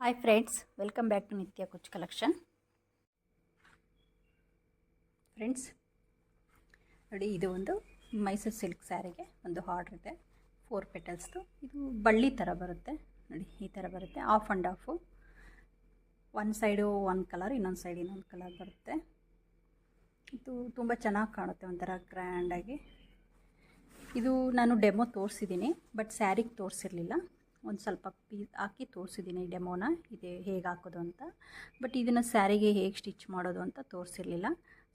Hi friends welcome back to Nithya Kuch collection friends ನೋಡಿ ಇದು ಒಂದು ಮೈಸೂರು ಸಿಲ್ಕ್ ಸ್ಯಾರಿಗೆ ಒಂದು ಹಾರ್ಡ್ರ್ ಇದೆ. ಫೋರ್ ಪೆಟಲ್ಸ್ದು ಇದು ಬಳ್ಳಿ ಥರ ಬರುತ್ತೆ. ನೋಡಿ, ಈ ಥರ ಬರುತ್ತೆ. Half and half one side one colour ಇನ್ನೊಂದು ಸೈಡ್ ಇನ್ನೊಂದು ಕಲರ್ ಬರುತ್ತೆ. ಇದು ತುಂಬ ಚೆನ್ನಾಗಿ ಕಾಣುತ್ತೆ, ಒಂಥರ ಗ್ರ್ಯಾಂಡಾಗಿ ಇದು ನಾನು ಡೆಮೋ ತೋರಿಸಿದ್ದೀನಿ ಬಟ್ ಸ್ಯಾರಿಗೆ ತೋರಿಸಿರಲಿಲ್ಲ. ಒಂದು ಸ್ವಲ್ಪ ಪೀ, ಹಾಕಿ ತೋರಿಸಿದ್ದೀನಿ ಡೆಮೋನ, ಇದೆ ಹೇಗೆ ಹಾಕೋದು ಅಂತ. ಬಟ್ ಇದನ್ನು ಸ್ಯಾರಿಗೆ ಹೇಗೆ ಸ್ಟಿಚ್ ಮಾಡೋದು ಅಂತ ತೋರಿಸಿರಲಿಲ್ಲ.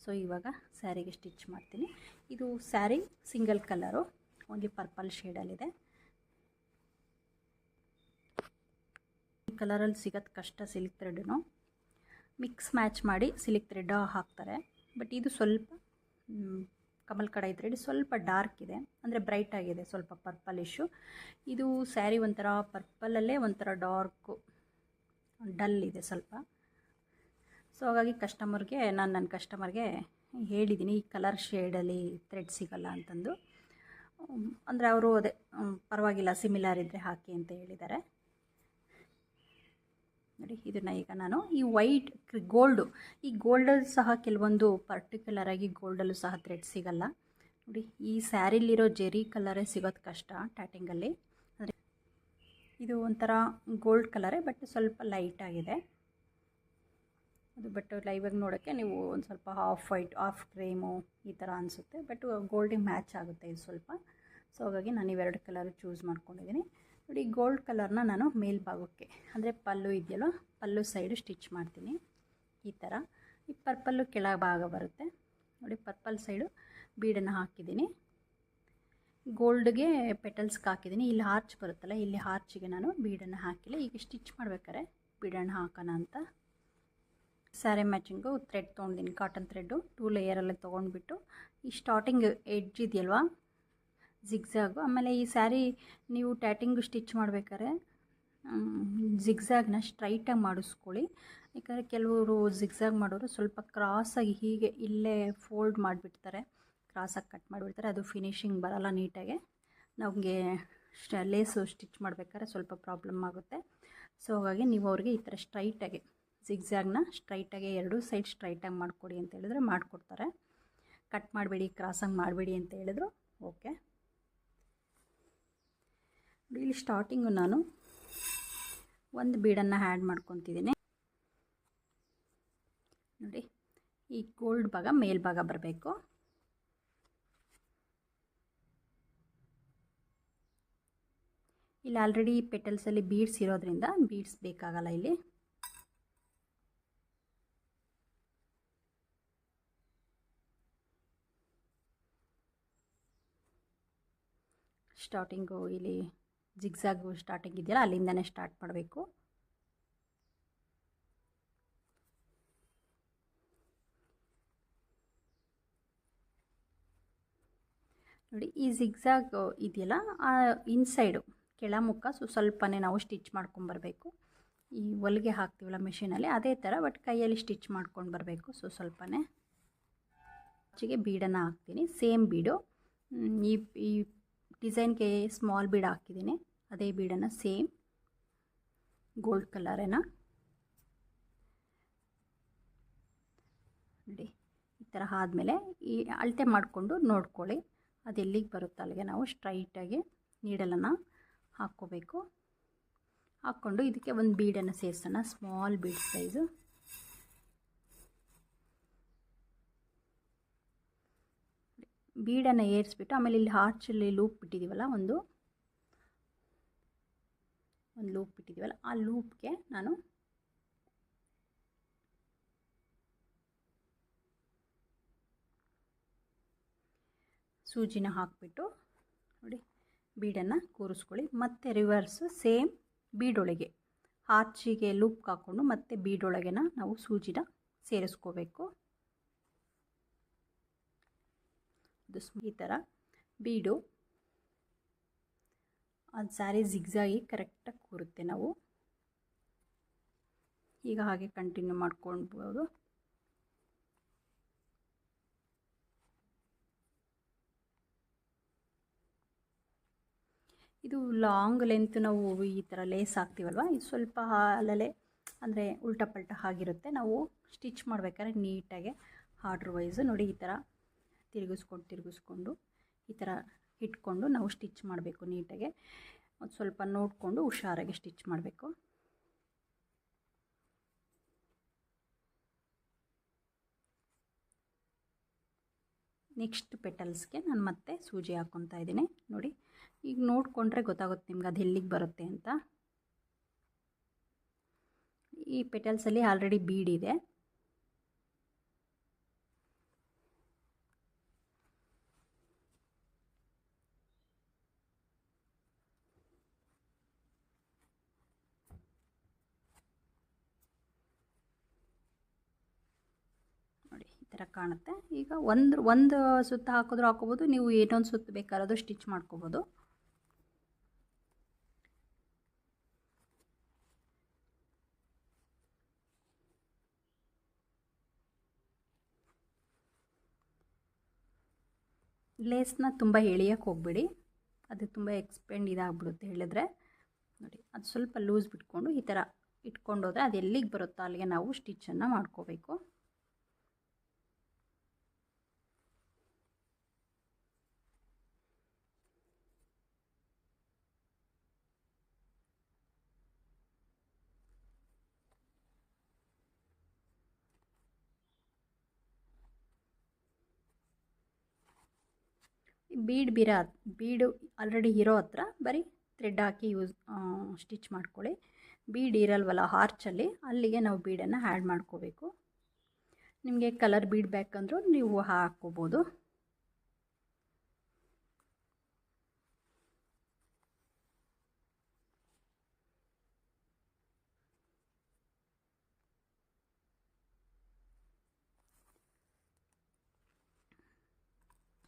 ಸೊ ಇವಾಗ ಸ್ಯಾರಿಗೆ ಸ್ಟಿಚ್ ಮಾಡ್ತೀನಿ. ಇದು sari single colour, only purple ಶೇಡಲ್ಲಿದೆ. ಈ ಕಲರಲ್ಲಿ ಸಿಗೋದು ಕಷ್ಟ ಸಿಲ್ಕ್ ಥ್ರೆಡ್ನು. ಮಿಕ್ಸ್ ಮ್ಯಾಚ್ ಮಾಡಿ ಸಿಲ್ಕ್ ಥ್ರೆಡ್ ಹಾಕ್ತಾರೆ. ಬಟ್ ಇದು ಸ್ವಲ್ಪ ಕಮಲ್ ಕಡೆ ಇದ್ರೆ ಇದು ಸ್ವಲ್ಪ ಡಾರ್ಕ್ ಇದೆ. ಅಂದರೆ ಬ್ರೈಟ್ ಆಗಿದೆ, ಸ್ವಲ್ಪ ಪರ್ಪಲಿಶು ಇದು ಸ್ಯಾರಿ ಒಂಥರ ಪರ್ಪಲಲ್ಲೇ ಒಂಥರ ಡಾರ್ಕು ಡಲ್ ಇದೆ ಸ್ವಲ್ಪ. ಸೊ ಹಾಗಾಗಿ ಕಸ್ಟಮರ್ಗೆ ನಾನು ನನ್ನ ಕಸ್ಟಮರ್ಗೆ ಹೇಳಿದ್ದೀನಿ ಈ ಕಲರ್ ಶೇಡಲ್ಲಿ ಥ್ರೆಡ್ ಸಿಗಲ್ಲ ಅಂತಂದು. ಅಂದರೆ ಅವರು ಅದೇ ಪರವಾಗಿಲ್ಲ ಸಿಮಿಲರ್ ಇದ್ದರೆ ಹಾಕಿ ಅಂತ ಹೇಳಿದ್ದಾರೆ. ನೋಡಿ, ಇದನ್ನು ಈಗ ನಾನು ಈ ವೈಟ್ ಗೋಲ್ಡು ಈ ಗೋಲ್ಡಲ್ಲಿ ಸಹ ಕೆಲವೊಂದು ಪರ್ಟಿಕ್ಯುಲರಾಗಿ ಗೋಲ್ಡಲ್ಲೂ ಸಹ ಥ್ರೆಡ್ ಸಿಗಲ್ಲ. ನೋಡಿ, ಈ ಸ್ಯಾರಿಲಿರೋ ಜೆರಿ ಕಲರೇ ಸಿಗೋದು ಕಷ್ಟ ಟ್ಯಾಟಿಂಗಲ್ಲಿ ಅಂದರೆ ಇದು ಒಂಥರ ಗೋಲ್ಡ್ ಕಲರೇ ಬಟ್ ಸ್ವಲ್ಪ ಲೈಟ್ ಆಗಿದೆ. ಅದು ಬಟ್ ಲೈವಾಗಿ ನೋಡೋಕ್ಕೆ ನೀವು ಒಂದು ಸ್ವಲ್ಪ ಹಾಫ್ ವೈಟ್ ಹಾಫ್ ಕ್ರೀಮು ಈ ಥರ ಅನಿಸುತ್ತೆ. ಬಟ್ ಗೋಲ್ಡಿಗೆ ಮ್ಯಾಚ್ ಆಗುತ್ತೆ ಇದು ಸ್ವಲ್ಪ. ಸೊ ಹಾಗಾಗಿ ನಾನು ಇವೆರಡು ಕಲರ್ ಚೂಸ್ ಮಾಡ್ಕೊಂಡಿದ್ದೀನಿ ನೋಡಿ ಗೋಲ್ಡ್ ಕಲರ್ನ ನಾನು ಮೇಲ್ಭಾಗಕ್ಕೆ, ಅಂದರೆ ಪಲ್ಲು ಇದೆಯಲ್ಲ, ಪಲ್ಲು ಸೈಡು ಸ್ಟಿಚ್ ಮಾಡ್ತೀನಿ. ಈ ಥರ ಈ ಪರ್ಪಲ್ಲು ಕೆಳ ಭಾಗ ಬರುತ್ತೆ. ನೋಡಿ ಪರ್ಪಲ್ ಸೈಡು ಬೀಡನ್ನು ಹಾಕಿದ್ದೀನಿ. ಗೋಲ್ಡ್ಗೆ ಪೆಟಲ್ಸ್ಗೆ ಹಾಕಿದ್ದೀನಿ. ಇಲ್ಲಿ ಹಾರ್ಚ್ ಬರುತ್ತಲ್ಲ, ಇಲ್ಲಿ ಹಾರ್ಚಿಗೆ ನಾನು ಬೀಡನ್ನು ಹಾಕಿಲ್ಲ. ಈಗ ಸ್ಟಿಚ್ ಮಾಡ್ಬೇಕಾರೆ ಬೀಡನ್ನು ಹಾಕೋಣ ಅಂತ. ಸ್ಯಾರಿ ಮ್ಯಾಚಿಂಗು ಥ್ರೆಡ್ ತೊಗೊಂಡಿದ್ದೀನಿ ಕಾಟನ್ ಥ್ರೆಡ್ಡು ಟೂ ಲೇಯರಲ್ಲಿ ತೊಗೊಂಡ್ಬಿಟ್ಟು. ಈ ಸ್ಟಾರ್ಟಿಂಗ್ ಎಡ್ಜ್ ಇದೆಯಲ್ವಾ ಜಿಗ್ಝಾಗು ಆಮೇಲೆ ಈ ಸ್ಯಾರಿ ನೀವು ಟ್ಯಾಟಿಂಗ್ ಸ್ಟಿಚ್ ಮಾಡ್ಬೇಕಾದ್ರೆ ಜಿಗ್ಝಾಗ್ನ ಸ್ಟ್ರೈಟಾಗಿ ಮಾಡಿಸ್ಕೊಳ್ಳಿ. ಯಾಕಂದರೆ ಕೆಲವರು ಜಿಗ್ಝಾಗ್ ಮಾಡೋರು ಸ್ವಲ್ಪ ಕ್ರಾಸಾಗಿ ಹೀಗೆ ಇಲ್ಲೇ ಫೋಲ್ಡ್ ಮಾಡಿಬಿಡ್ತಾರೆ. ಕ್ರಾಸಾಗಿ ಕಟ್ ಮಾಡಿಬಿಡ್ತಾರೆ. ಅದು ಫಿನಿಶಿಂಗ್ ಬರೋಲ್ಲ ನೀಟಾಗೆ. ನಮಗೆ ಲೇಸು ಸ್ಟಿಚ್ ಮಾಡ್ಬೇಕಾದ್ರೆ ಸ್ವಲ್ಪ ಪ್ರಾಬ್ಲಮ್ ಆಗುತ್ತೆ. ಸೊ ಹಾಗಾಗಿ ನೀವು ಅವ್ರಿಗೆ ಈ ಥರ ಸ್ಟ್ರೈಟಾಗಿ ಜಿಗ್ಝಾಗ್ನ ಸ್ಟ್ರೈಟಾಗಿ ಎರಡೂ ಸೈಡ್ ಸ್ಟ್ರೈಟಾಗಿ ಮಾಡಿಕೊಡಿ ಅಂತ ಹೇಳಿದ್ರೆ ಮಾಡಿಕೊಡ್ತಾರೆ. ಕಟ್ ಮಾಡಬೇಡಿ ಕ್ರಾಸಾಗಿ ಮಾಡಬೇಡಿ ಅಂತ ಹೇಳಿದ್ರು ಓಕೆ ಇಲ್ಲಿ ಸ್ಟಾರ್ಟಿಂಗು ನಾನು ಒಂದು ಬೀಡನ್ನು ಆ್ಯಡ್ ಮಾಡ್ಕೊತಿದ್ದೀನಿ. ನೋಡಿ, ಈ ಗೋಲ್ಡ್ ಭಾಗ ಮೇಲ್ಭಾಗ ಬರಬೇಕು. ಇಲ್ಲಿ ಆಲ್ರೆಡಿ ಪೆಟಲ್ಸಲ್ಲಿ ಬೀಡ್ಸ್ ಇರೋದ್ರಿಂದ ಬೀಡ್ಸ್ ಬೇಕಾಗಲ್ಲ ಇಲ್ಲಿ. ಸ್ಟಾರ್ಟಿಂಗು ಇಲ್ಲಿ ಜಿಗ್ಸಾಗು ಸ್ಟಾರ್ಟಿಂಗ್ ಇದೆಯಲ್ಲ, ಅಲ್ಲಿಂದನೇ ಸ್ಟಾರ್ಟ್ ಮಾಡಬೇಕು. ನೋಡಿ, ಈ ಜಿಗ್ಸಾಗ್ ಇದೆಯಲ್ಲ, ಆ ಇನ್ಸೈಡು ಕೆಳಮುಖ ಸೊ ಸ್ವಲ್ಪನೇ ನಾವು ಸ್ಟಿಚ್ ಮಾಡ್ಕೊಂಬರ್ಬೇಕು ಈ ಹೊಲಿಗೆ ಹಾಕ್ತೀವಲ್ಲ ಮೆಷಿನಲ್ಲಿ ಅದೇ ಥರ ಬಟ್ ಕೈಯಲ್ಲಿ ಸ್ಟಿಚ್ ಮಾಡ್ಕೊಂಡು ಬರಬೇಕು ಸೊ ಸ್ವಲ್ಪನೇ. ಹೆಚ್ಚಿಗೆ ಬೀಡನ್ನು ಹಾಕ್ತೀನಿ ಸೇಮ್ ಬೀಡು. ಈ ಈ ಡಿಸೈನ್ಗೆ ಸ್ಮಾಲ್ ಬೀಡ್ ಹಾಕಿದ್ದೀನಿ. ಅದೇ ಬೀಡನ್ನು ಸೇಮ್ ಗೋಲ್ಡ್ ಕಲರೇನ? ನೋಡಿ, ಈ ಥರ ಆದಮೇಲೆ ಈ ಅಳತೆ ಮಾಡಿಕೊಂಡು ನೋಡ್ಕೊಳ್ಳಿ. ಅದು ಎಲ್ಲಿಗೆ ಬರುತ್ತೆ ಅಲ್ಲಿಗೆ ನಾವು ಸ್ಟ್ರೈಟಾಗಿ ನೀಡಲನ್ನು ಹಾಕ್ಕೋಬೇಕು. ಹಾಕ್ಕೊಂಡು ಇದಕ್ಕೆ ಒಂದು ಬೀಡನ್ನು ಸೇರಿಸೋಣ ಸ್ಮಾಲ್ ಬೀಡ್ ಸೈಜು ಬೀಡನ್ನು ಏರಿಸ್ಬಿಟ್ಟು ಆಮೇಲೆ ಇಲ್ಲಿ ಹಾರ್ಚಲ್ಲಿ ಲೂಪ್ ಬಿಟ್ಟಿದ್ದೀವಲ್ಲ ಒಂದು ಒಂದು ಲೂಪ್ ಬಿಟ್ಟಿದ್ದೀವಲ್ಲ, ಆ ಲೂಪ್ಗೆ ನಾನು ಸೂಜಿನ ಹಾಕಿಬಿಟ್ಟು ನೋಡಿ, ಬೀಡನ್ನು ಕೂರಿಸ್ಕೊಳ್ಳಿ. ಮತ್ತು ರಿವರ್ಸು ಸೇಮ್ ಬೀಡೊಳಗೆ, ಆಚಿಗೆ ಲೂಪ್ ಹಾಕ್ಕೊಂಡು ಮತ್ತೆ ಬೀಡೊಳಗೆನ ನಾವು ಸೂಜಿನ ಸೇರಿಸ್ಕೋಬೇಕು. ಈ ಥರ ಬೀಡು ಅದು ಸ್ಯಾರಿ ಜಿಗ್ಸಾಗಿ ಕರೆಕ್ಟಾಗಿ ಕೂರುತ್ತೆ ನಾವು. ಈಗ ಹಾಗೆ ಕಂಟಿನ್ಯೂ ಮಾಡ್ಕೊಳ್ಬೋದು. ಇದು ಲಾಂಗ್ ಲೆಂತ್ ನಾವು ಈ ಥರ ಲೇಸ್ ಹಾಕ್ತೀವಲ್ವ? ಇದು ಸ್ವಲ್ಪ ಅಲ್ಲಲ್ಲೇ ಅಂದರೆ ಉಲ್ಟಾ ಪಲ್ಟ ಆಗಿರುತ್ತೆ. ನಾವು ಸ್ಟಿಚ್ ಮಾಡ್ಬೇಕಾದ್ರೆ ನೀಟಾಗಿ ಆರ್ಡ್ರ್ ವೈಸು ನೋಡಿ ಈ ಥರ ತಿರುಗಿಸ್ಕೊಂಡು ತಿರುಗಿಸ್ಕೊಂಡು ಈ ಥರ ಇಟ್ಕೊಂಡು ನಾವು ಸ್ಟಿಚ್ ಮಾಡಬೇಕು ನೀಟಾಗೆ. ಒಂದು ಸ್ವಲ್ಪ ನೋಡಿಕೊಂಡು ಹುಷಾರಾಗಿ ಸ್ಟಿಚ್ ಮಾಡಬೇಕು. ನೆಕ್ಸ್ಟ್ ಪೆಟಲ್ಸ್ಗೆ ನಾನು ಮತ್ತೆ ಸೂಜಿ ಹಾಕ್ಕೊತಾ ಇದ್ದೀನಿ. ನೋಡಿ, ಈಗ ನೋಡಿಕೊಂಡ್ರೆ ಗೊತ್ತಾಗುತ್ತೆ ನಿಮ್ಗೆ ಅದು ಎಲ್ಲಿಗೆ ಬರುತ್ತೆ ಅಂತ. ಈ ಪೆಟಲ್ಸಲ್ಲಿ ಆಲ್ರೆಡಿ ಬೀಡಿದೆ ನೋಡಿ ಈ ಥರ ಕಾಣುತ್ತೆ. ಈಗ ಒಂದು ಒಂದು ಸುತ್ತ ಹಾಕಿದ್ರು ಹಾಕೋಬೋದು, ನೀವು ಏನೊಂದು ಸುತ್ತು ಬೇಕಾದ್ರೂ ಸ್ಟಿಚ್ ಮಾಡ್ಕೋಬೋದು. ಲೇಸ್ನ ತುಂಬ ಎಳಿಯೋಕ್ಕೆ ಹೋಗ್ಬೇಡಿ. ಅದು ತುಂಬ ಎಕ್ಸ್ಪೆಂಡ್ ಇದಾಗ್ಬಿಡುತ್ತೆ ಹೇಳಿದ್ರೆ. ನೋಡಿ, ಅದು ಸ್ವಲ್ಪ ಲೂಸ್ ಬಿಟ್ಕೊಂಡು ಈ ಥರ ಇಟ್ಕೊಂಡೋದ್ರೆ ಅದು ಎಲ್ಲಿಗೆ ಬರುತ್ತೋ ಅಲ್ಲಿಗೆ ನಾವು ಸ್ಟಿಚ್ಚನ್ನು ಮಾಡ್ಕೋಬೇಕು. ಬೀಡ್ ಬಿರ, ಬೀಡು ಆಲ್ರೆಡಿ ಇರೋ ಹತ್ರ ಬರೀ ಥ್ರೆಡ್ ಹಾಕಿ ಯೂಸ್ ಸ್ಟಿಚ್ ಮಾಡ್ಕೊಳ್ಳಿ. ಬೀಡ್ ಇರಲ್ವಲ್ಲ ಹಾರ್ಚಲ್ಲಿ ಅಲ್ಲಿಗೆ ನಾವು ಬೀಡನ್ನು ಆ್ಯಡ್ ಮಾಡ್ಕೋಬೇಕು. ನಿಮಗೆ ಕಲರ್ ಬೀಡ್ ಬೇಕಂದ್ರೂ ನೀವು ಹಾಕ್ಕೋಬೋದು.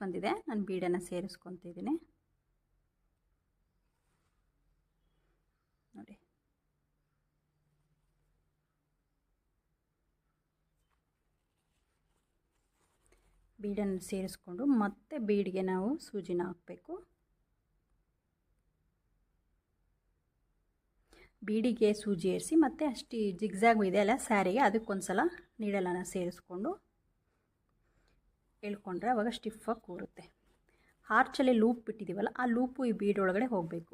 ಬಂದಿದೆ. ನಾನು ಬೀಡನ್ನು ಸೇರಿಸ್ಕೊತಿದ್ದೀನಿ. ನೋಡಿ. ಬೀಡನ್ನು ಸೇರಿಸ್ಕೊಂಡು ಮತ್ತೆ ಬೀಡಿಗೆ ನಾವು ಸೂಜಿನ ಹಾಕಬೇಕು. ಬೀಡಿಗೆ ಸೂಜಿ ಏರಿಸಿ ಮತ್ತು ಅಷ್ಟು ಜಿಗ್ಜಾಗ್ ಇದೆಯಲ್ಲ ಸ್ಯಾರಿಗೆ ಅದಕ್ಕೊಂದು ಸಲ ನೀಡಲನ್ನು ಸೇರಿಸ್ಕೊಂಡು ಎಳ್ಕೊಂಡ್ರೆ ಅವಾಗ ಸ್ಟಿಫಾಗಿ ಕೂರುತ್ತೆ. ಹಾರ್ಚಲ್ಲಿ ಲೂಪ್ ಬಿಟ್ಟಿದ್ದೀವಲ್ಲ ಆ ಲೂಪು ಈ ಬೀಡ್ ಒಳಗಡೆ ಹೋಗಬೇಕು.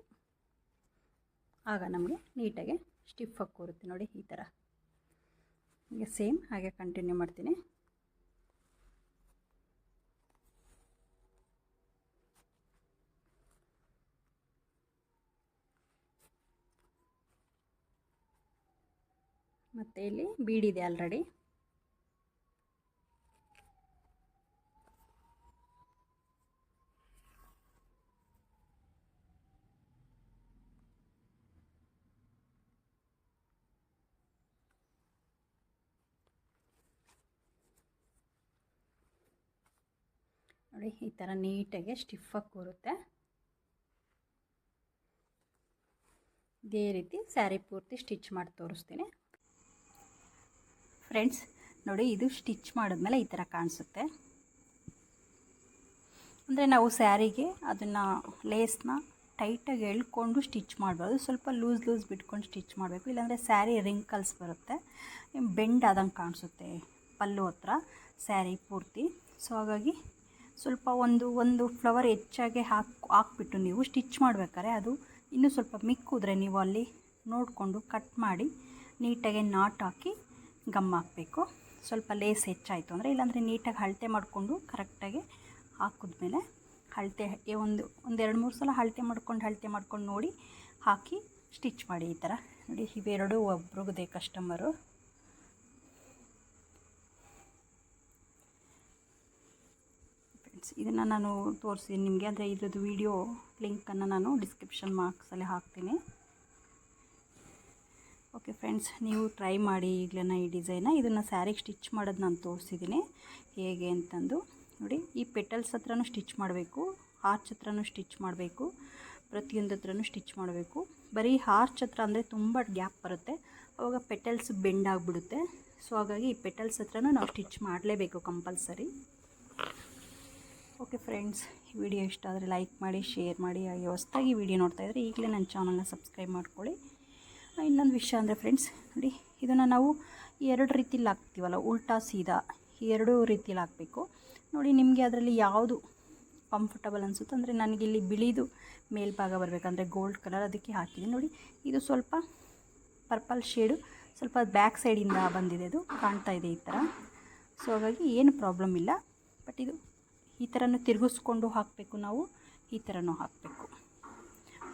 ಆಗ ನಮಗೆ ನೀಟಾಗಿ ಸ್ಟಿಫಾಗಿ ಕೂರುತ್ತೆ ನೋಡಿ ಈ ಥರ. ಈಗ ಸೇಮ್ ಹಾಗೆ ಕಂಟಿನ್ಯೂ ಮಾಡ್ತೀನಿ. ಮತ್ತು ಇಲ್ಲಿ ಬೀಡಿದೆ ಆಲ್ರೆಡಿ ನೋಡಿ, ಈ ಥರ ನೀಟಾಗಿ ಸ್ಟಿಫಾಗಿ ಕೂರುತ್ತೆ. ಇದೇ ರೀತಿ ಸ್ಯಾರಿ ಪೂರ್ತಿ ಸ್ಟಿಚ್ ಮಾಡಿ ತೋರಿಸ್ತೀನಿ. ಫ್ರೆಂಡ್ಸ್, ನೋಡಿ, ಇದು ಸ್ಟಿಚ್ ಮಾಡಿದ್ಮೇಲೆ ಈ ಥರ ಕಾಣಿಸುತ್ತೆ. ಅಂದರೆ ನಾವು ಸ್ಯಾರಿಗೆ ಅದನ್ನು ಲೇಸ್ನ ಟೈಟಾಗಿ ಎಳ್ಕೊಂಡು ಸ್ಟಿಚ್ ಮಾಡಬಾರ್ದು ಸ್ವಲ್ಪ ಲೂಸ್ ಲೂಸ್ ಬಿಟ್ಕೊಂಡು ಸ್ಟಿಚ್ ಮಾಡಬೇಕು. ಇಲ್ಲಾಂದರೆ ಸ್ಯಾರಿ ರಿಂಕಲ್ಸ್ ಬರುತ್ತೆ. ಬೆಂಡ್ ಆದಂಗೆ ಕಾಣಿಸುತ್ತೆ ಪಲ್ಲು ಹತ್ರ, ಸ್ಯಾರಿ ಪೂರ್ತಿ. ಸೊ ಹಾಗಾಗಿ ಸ್ವಲ್ಪ ಒಂದು ಒಂದು ಫ್ಲವರ್ ಹೆಚ್ಚಾಗಿ ಹಾಕಿ, ಹಾಕ್ಬಿಟ್ಟು ನೀವು ಸ್ಟಿಚ್ ಮಾಡಬೇಕಾದ್ರೆ ಅದು ಇನ್ನೂ ಸ್ವಲ್ಪ ಮಿಕ್ಕಿದ್ರೆ ನೀವು ಅಲ್ಲಿ ನೋಡಿಕೊಂಡು ಕಟ್ ಮಾಡಿ ನೀಟಾಗಿ ನಾಟ್ ಹಾಕಿ ಗಮ್ ಹಾಕಬೇಕು. ಸ್ವಲ್ಪ ಲೇಸ್ ಹೆಚ್ಚಾಯಿತು ಅಂದರೆ ಇಲ್ಲಾಂದರೆ ನೀಟಾಗಿ ಅಳತೆ ಮಾಡಿಕೊಂಡು ಕರೆಕ್ಟಾಗಿ ಹಾಕಿದ್ಮೇಲೆ ಅಳತೆ ಒಂದು ಒಂದು ಒಂದೆರಡು ಮೂರು ಸಲ ಅಳತೆ ಮಾಡ್ಕೊಂಡು ಅಳತೆ ಮಾಡ್ಕೊಂಡು ನೋಡಿ ಹಾಕಿ ಸ್ಟಿಚ್ ಮಾಡಿ ಈ ಥರ. ನೋಡಿ, ಇವೆರಡೂ ಒಬ್ರಿಗಿದೆ ಕಸ್ಟಮರು ಫ್ರೆಂಡ್ಸ್ ಇದನ್ನು ನಾನು ತೋರಿಸಿದ್ದೀನಿ ನಿಮಗೆ. ಅಂದರೆ ಇದ್ರದ್ದು ವಿಡಿಯೋ ಲಿಂಕನ್ನು ನಾನು ಡಿಸ್ಕ್ರಿಪ್ಷನ್ ಮಾರ್ಕ್ಸಲ್ಲಿ ಹಾಕ್ತೀನಿ. ಓಕೆ ಫ್ರೆಂಡ್ಸ್ ನೀವು ಟ್ರೈ ಮಾಡಿ ಈಗಲೇ ಈ ಡಿಸೈನ ಇದನ್ನು ಸ್ಯಾರಿಗೆ ಸ್ಟಿಚ್ ಮಾಡೋದು ನಾನು ತೋರಿಸಿದ್ದೀನಿ ಹೇಗೆ ಅಂತಂದು ನೋಡಿ, ಈ ಪೆಟಲ್ಸ್ ಹತ್ರನೂ ಸ್ಟಿಚ್ ಮಾಡಬೇಕು ಹಾರ್ಚ್ ಹತ್ರನೂ ಸ್ಟಿಚ್ ಮಾಡಬೇಕು, ಪ್ರತಿಯೊಂದು ಹತ್ರನೂ ಸ್ಟಿಚ್ ಮಾಡಬೇಕು. ಬರೀ ಹಾರ್ಚ್ ಹತ್ರ ಅಂದರೆ ತುಂಬ ಗ್ಯಾಪ್ ಬರುತ್ತೆ. ಆವಾಗ ಪೆಟಲ್ಸ್ ಬೆಂಡ್ ಆಗಿಬಿಡುತ್ತೆ. ಸೊ ಹಾಗಾಗಿ ಈ ಪೆಟಲ್ಸ್ ಹತ್ರನೂ ನಾವು ಸ್ಟಿಚ್ ಮಾಡಲೇಬೇಕು ಕಂಪಲ್ಸರಿ ಓಕೆ ಫ್ರೆಂಡ್ಸ್, ಈ ವಿಡಿಯೋ ಇಷ್ಟ ಆದರೆ ಲೈಕ್ ಮಾಡಿ, ಶೇರ್ ಮಾಡಿ, ಹಾಗೆ ಹೊಸ್ದಾಗಿ ವಿಡಿಯೋ ನೋಡ್ತಾ ಇದ್ದರೆ ಈಗಲೇ ನನ್ನ ಚಾನಲ್ನ ಸಬ್ಸ್ಕ್ರೈಬ್ ಮಾಡ್ಕೊಳ್ಳಿ. ಇನ್ನೊಂದು ವಿಷಯ ಅಂದರೆ ಫ್ರೆಂಡ್ಸ್, ನೋಡಿ, ಇದನ್ನು ನಾವು ಎರಡು ರೀತಿಲಿ ಹಾಕ್ತೀವಲ್ಲ, ಉಲ್ಟಾ ಸೀದಾ ಎರಡೂ ರೀತಿಯಲ್ಲಿ ಹಾಕಬೇಕು. ನೋಡಿ, ನಿಮಗೆ ಅದರಲ್ಲಿ ಯಾವುದು ಕಂಫರ್ಟಬಲ್ ಅನಿಸುತ್ತೆ, ಅಂದರೆ ನನಗೆ ಇಲ್ಲಿ ಬಿಳಿದು ಮೇಲ್ಭಾಗ ಬರಬೇಕಂದ್ರೆ ಗೋಲ್ಡ್ ಕಲರ್ ಅದಕ್ಕೆ ಹಾಕಿದೆ ನೋಡಿ, ಇದು ಸ್ವಲ್ಪ ಪರ್ಪಲ್ ಶೇಡು ಸ್ವಲ್ಪ ಬ್ಯಾಕ್ ಸೈಡಿಂದ ಬಂದಿದೆ ಅದು ಕಾಣ್ತಾ ಇದೆ ಈ ಥರ ಸೊ ಹಾಗಾಗಿ ಏನು ಪ್ರಾಬ್ಲಮ್ ಇಲ್ಲ ಬಟ್ ಇದು ಈ ಥರನೂ ತಿರುಗಿಸ್ಕೊಂಡು ಹಾಕಬೇಕು ನಾವು. ಈ ಥರನೂ ಹಾಕಬೇಕು.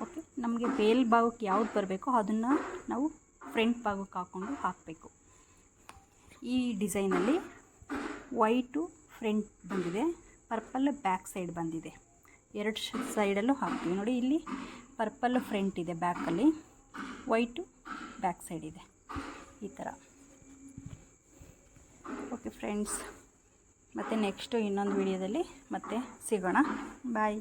ಓಕೆ ನಮಗೆ ಬೇಲ್ ಭಾಗಕ್ಕೆ ಯಾವ್ದು ಬರಬೇಕೋ ಅದನ್ನು ನಾವು ಫ್ರಂಟ್ ಭಾಗಕ್ಕೆ ಹಾಕ್ಕೊಂಡು ಹಾಕಬೇಕು. ಈ ಡಿಸೈನಲ್ಲಿ ವೈಟು ಫ್ರಂಟ್ ಬಂದಿದೆ, ಪರ್ಪಲ್ ಬ್ಯಾಕ್ ಸೈಡ್ ಬಂದಿದೆ. ಎರಡು ಸೈಡಲ್ಲೂ ಹಾಕ್ತೀವಿ. ನೋಡಿ, ಇಲ್ಲಿ ಪರ್ಪಲ್ ಫ್ರಂಟ್ ಇದೆ ಬ್ಯಾಕಲ್ಲಿ, ವೈಟು ಬ್ಯಾಕ್ ಸೈಡ್ ಇದೆ. ಈ ಥರ. ಓಕೆ ಫ್ರೆಂಡ್ಸ್ ಮತ್ತು ನೆಕ್ಸ್ಟು ಇನ್ನೊಂದು ವಿಡಿಯೋದಲ್ಲಿ ಮತ್ತೆ ಸಿಗೋಣ. ಬಾಯ್